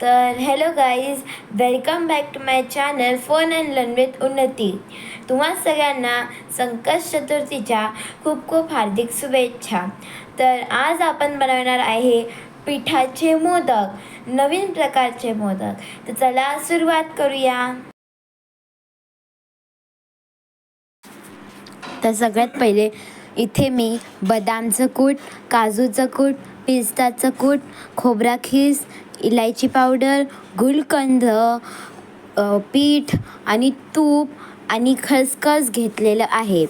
तर hello guys welcome back to my channel phone and learn with Unnati तुम्हा सगळ्यांना संकट चतुर्थीच्या खूप खूप हार्दिक शुभेच्छा. तर आज आपण बनवणार आहे पिठाचे मोदक नवीन प्रकारचे मोदक. तर चला सुरुवात करूया. तर सगळ्यात पहिले इथे मी बदामचं कूट काजूचं कूट पिस्ताचं कूट खोबरा खीस इलायची पावडर गुलकंद पीठ आणि तूप आणि खसखस घेतलेलं आहे.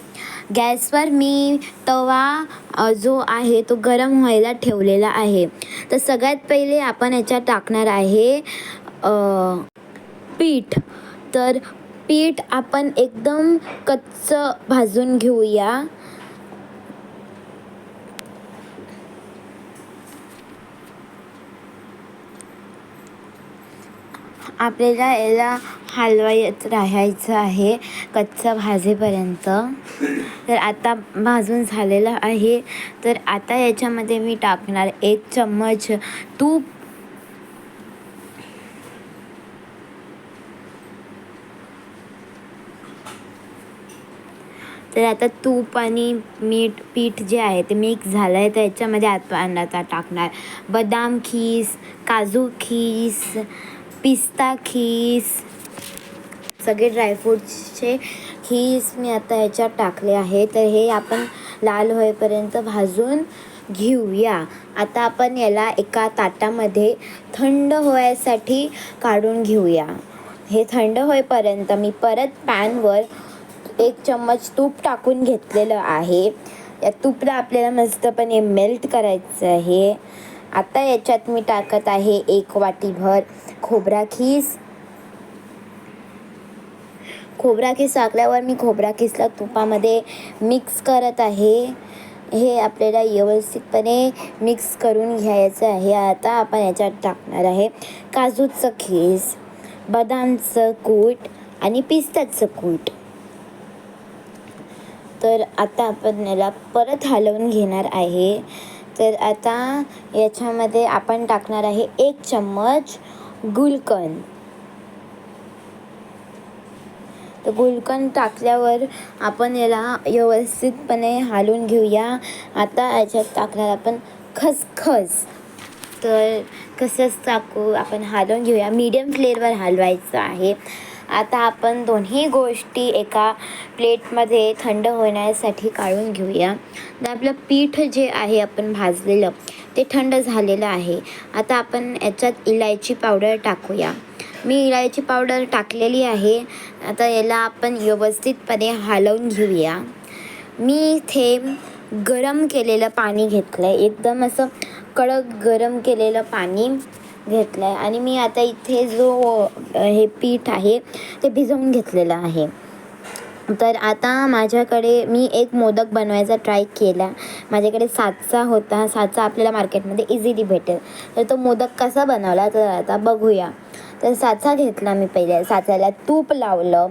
गॅसवर मी तवा जो आहे तो गरम व्हायला ठेवलेला आहे. तर सगळ्यात पहिले आपण याच्यात टाकणार आहे पीठ. तर पीठ आपण एकदम कच्चं भाजून घेऊया. आपल्याला याला हलवायच राहायचं आहे कच्चं भाजेपर्यंत. तर आता भाजून झालेलं आहे. तर आता याच्यामध्ये मी टाकणार एक चम्मच तूप. तर आता तूप आणि मीठ पीठ जे आहे ते मिक्स झालं आहे तर याच्यामध्ये आता आता टाकणार. बदाम खीस काजू खीस पिस्ता खीस सगळे ड्रायफ्रूट्सचे खीस मी आता ह्याच्यात टाकले आहे तर हे आपण लाल होईपर्यंत भाजून घेऊया. आता आपण याला एका ताटामध्ये थंड होण्यासाठी काढून घेऊया. हे थंड होईपर्यंत मी परत पॅनवर एक चम्मच तूप टाकून घेतलेलं आहे. या तूपला आपल्याला मस्तपणे मेल्ट करायचं आहे. आता याच्यात मी टाकत आहे एक वाटीभर. खोबरा खीस. खोबरा खीस टाकल्यावर मी खोबरा खिसला तुपामध्ये मिक्स करत आहे. हे आपल्याला व्यवस्थितपणे मिक्स करून घ्यायचं आहे. आता आपण याच्यात टाकणार आहे काजूचं खीस बदामचं कूट आणि पिस्त्याचं कूट. तर आता आपण याला परत हलवून घेणार आहे. तर आता याच्यामध्ये आपण टाकणार आहे एक चम्मच गुलकंद. तर गुलकंद टाकल्यावर आपण याला व्यवस्थितपणे हालून घेऊया. आता याच्यात टाकणार आपण खसखस. तर कसंच टाकू आपण हालवून घेऊया. मीडियम फ्लेअरवर हलवायचं आहे. आता आपण दोन्ही गोष्टी एका प्लेटमध्ये थंड होण्यासाठी काढून घेऊया. तर आपलं पीठ जे आहे आपण भाजलेलं ते थंड झालेलं आहे. आता आपण याच्यात इलायची पावडर टाकूया. मी इलायची पावडर टाकलेली आहे. आता याला आपण व्यवस्थितपणे हलवून घेऊया. मी इथे गरम केलेलं पाणी घेतलं आहे एकदम असं कडक गरम केलेलं पाणी घेतलं आहे आणि मी आता इथे जो हे पीठ आहे ते भिजवून घेतलेलं आहे. तर आता माझ्याकडे मी एक मोदक बनवायचा ट्राय केला. माझ्याकडे साचा होता. साचा आपल्याला मार्केटमध्ये इझिली भेटेल. तर तो मोदक कसा बनवला तर आता बघूया. तर साचा घेतला मी पहिले. साचाला तूप लावलं.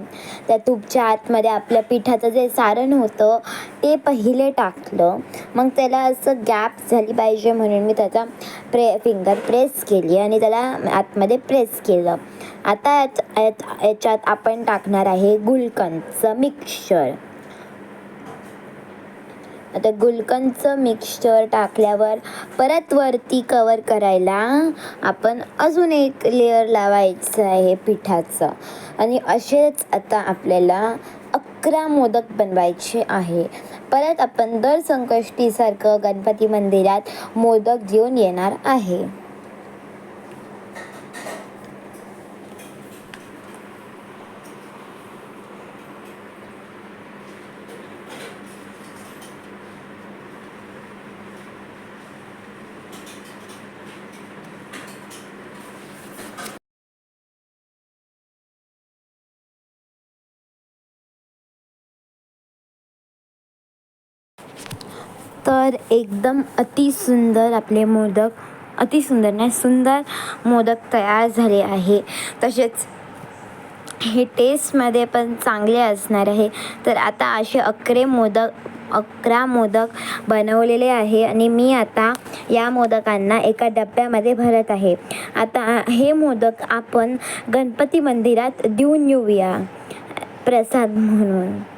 त्या तूपच्या आतमध्ये आपल्या पिठाचं जे सारण होतं ते पहिले टाकलं. मग त्याला असं गॅप झाली पाहिजे म्हणून मी त्याचा प्रे फिंगर प्रेस केली आणि त्याला आतमध्ये प्रेस केलं. आता याच यात- याच्यात आपण टाकणार आहे गुलकंदचं मिक्सचर आता गुलकंदचं मिक्सचर टाकल्यावर परत वरती कवर करायला आपण अजून एक लेअर लावायचं आहे पिठाचं. आणि असेच आता आपल्याला अकरा मोदक बनवायचे आहे. परत आपण दर संकष्टीसारखं गणपती मंदिरात मोदक घेऊन येणार आहे. तर एकदम अतिसुंदर आपले मोदक अतिसुंदर नाही सुंदर मोदक तयार झाले आहे. तसेच हे टेस्टमध्ये पण चांगले असणार आहे. तर आता असे अकरे मोदक अकरा मोदक बनवलेले आहे आणि मी आता या मोदकांना एका डब्यामध्ये भरत आहे. आता हे मोदक आपण गणपती मंदिरात देऊन येऊया. प्रसाद म्हणून.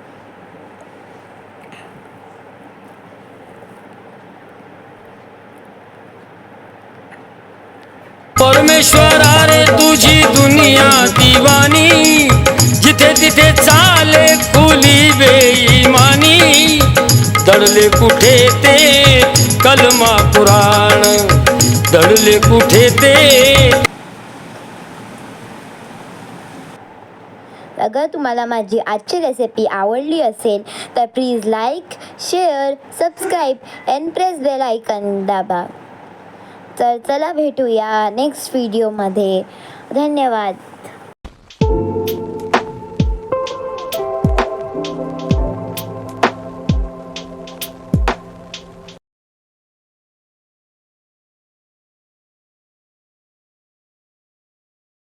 दडले कुठे ते? कलमा पुराण. दडले कुठे ते? अगर तुम्हाला माझी आजची रेसिपी आवडली असेल तर please like share subscribe and press bell icon दाबा. तर चला भेटूया नेक्स्ट व्हिडिओमध्ये धन्यवाद.